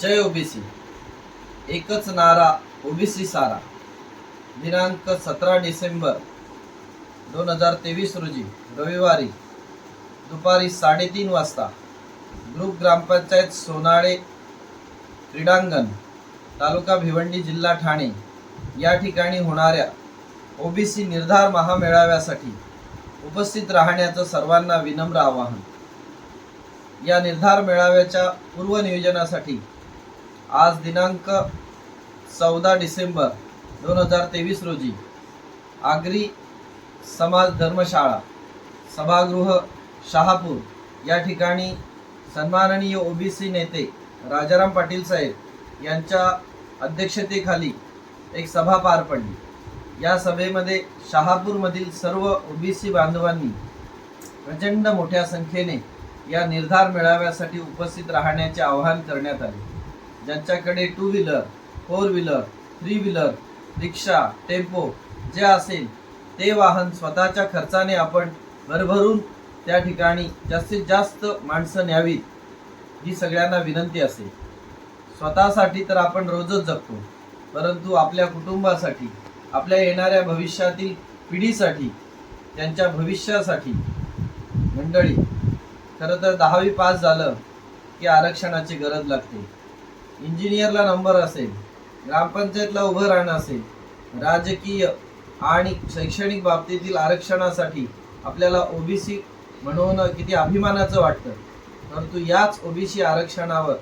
जय OBC. एकच नारा OBC सारा. दिनांक सतरा डिसेंबर दोन हजार तेवीस रोजी रविवारी दुपारी साडेतीन वाजता ग्रुप ग्रामपंचायत सोनाळे क्रीडांगण तालुका भिवंडी जिल्हा ठाणे या ठिकाणी होणाऱ्या ओबीसी निर्धार महामेळाव्यासाठी उपस्थित राहण्याचं सर्वांना विनम्र आवाहन. या निर्धार मेळाव्याच्या पूर्वनियोजनासाठी आज दिनांक चौदा डिसेंबर दोन हजार तेवीस रोजी आगरी समाज धर्मशाळा सभागृह शहापूर या ठिकाणी सन्माननीय ओबीसी नेते राजाराम पाटील साहेब यांच्या अध्यक्षतेखाली एक सभा पार पडली. या सभेमध्ये शहापूरमधील सर्व ओबीसी बांधवांनी प्रचंड मोठ्या संख्येने या निर्धार मेळाव्यासाठी उपस्थित राहण्याचे आवाहन करण्यात आले. ज्यांच्याकडे two wheeler four wheeler three wheeler रिक्षा टेम्पो जे असेल ते वाहन स्वतःच्या खर्चाने आपण भरभरून त्या ठिकाणी जास्तीत जास्त माणसं न्यावीत ही सगळ्यांना विनंती असेल स्वतःसाठी तर आपण रोजच जगतो परंतु आपल्या कुटुंबासाठी आपल्या येणाऱ्या भविष्यातील पिढीसाठी त्यांच्या भविष्यासाठी मंडळी खरं तर दहावी पास झालं की आरक्षणाची गरज लागते. इंजिनियरला नंबर असेल ग्रामपंचायतला उभं राहणं असेल राजकीय आणि शैक्षणिक बाबतीतील आरक्षणासाठी आपल्याला ओबीसी म्हणून किती अभिमानाचं वाटतं. परंतु याच ओबीसी आरक्षणावर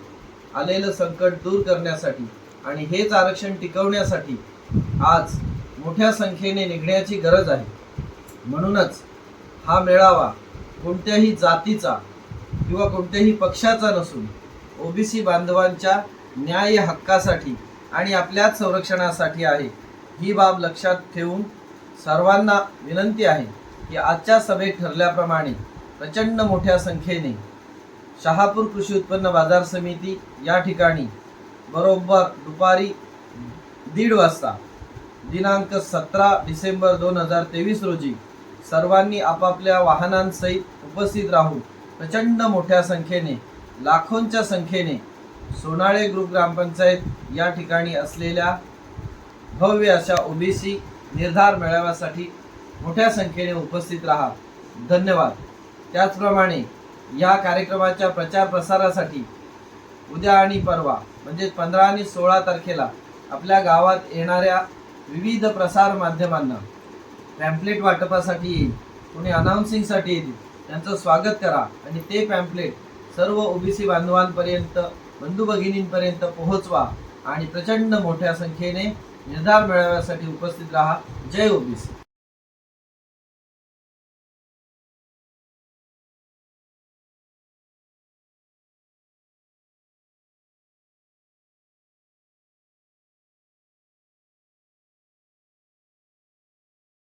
आलेलं संकट दूर करण्यासाठी आणि हेच आरक्षण टिकवण्यासाठी आज मोठ्या संख्येने निघण्याची गरज आहे. म्हणूनच हा मेळावा कोणत्याही जातीचा किंवा कोणत्याही पक्षाचा नसून ओबीसी बांधवांच्या न्याय हक्कासाठी आणि आपल्याच संरक्षणासाठी आहे. ही बाब लक्षात ठेवून सर्वांना विनंती आहे की आजच्या सभेत ठरल्याप्रमाणे प्रचंड मोठ्या संख्येने शहापूर कृषी उत्पन्न बाजार समिती या ठिकाणी बरोबर दुपारी दीड वाजता दिनांक सतरा डिसेंबर दोन हजार तेवीस रोजी सर्वांनी आपापल्या वाहनांसहित उपस्थित राहून प्रचंड मोठ्या संख्येने लाखोंच्या संख्येने सोनाळे ग्रुप ग्रामपंचायत या ठिकाणी असलेल्या भव्य अशा ओबीसी निर्धार मेळाव्यासाठी मोठ्या संख्येने उपस्थित राहा. धन्यवाद. त्याचप्रमाणे या कार्यक्रमाच्या प्रचार प्रसारासाठी उद्या आणि परवा म्हणजे पंधरा आणि सोळा तारखेला आपल्या गावात येणाऱ्या विविध प्रसार माध्यमांना पॅम्पलेट वाटपासाठी येईल. कोणी अनाऊन्सिंगसाठी येतील त्यांचं स्वागत करा आणि ते पॅम्पलेट सर्व ओबीसी बांधवांपर्यंत बंधू भगिनींपर्यंत पोहोचवा आणि प्रचंड मोठ्या संख्येने निर्धार मेळाव्यासाठी उपस्थित राहा. जय ओबीसी.